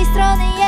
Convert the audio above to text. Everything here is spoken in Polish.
tej strony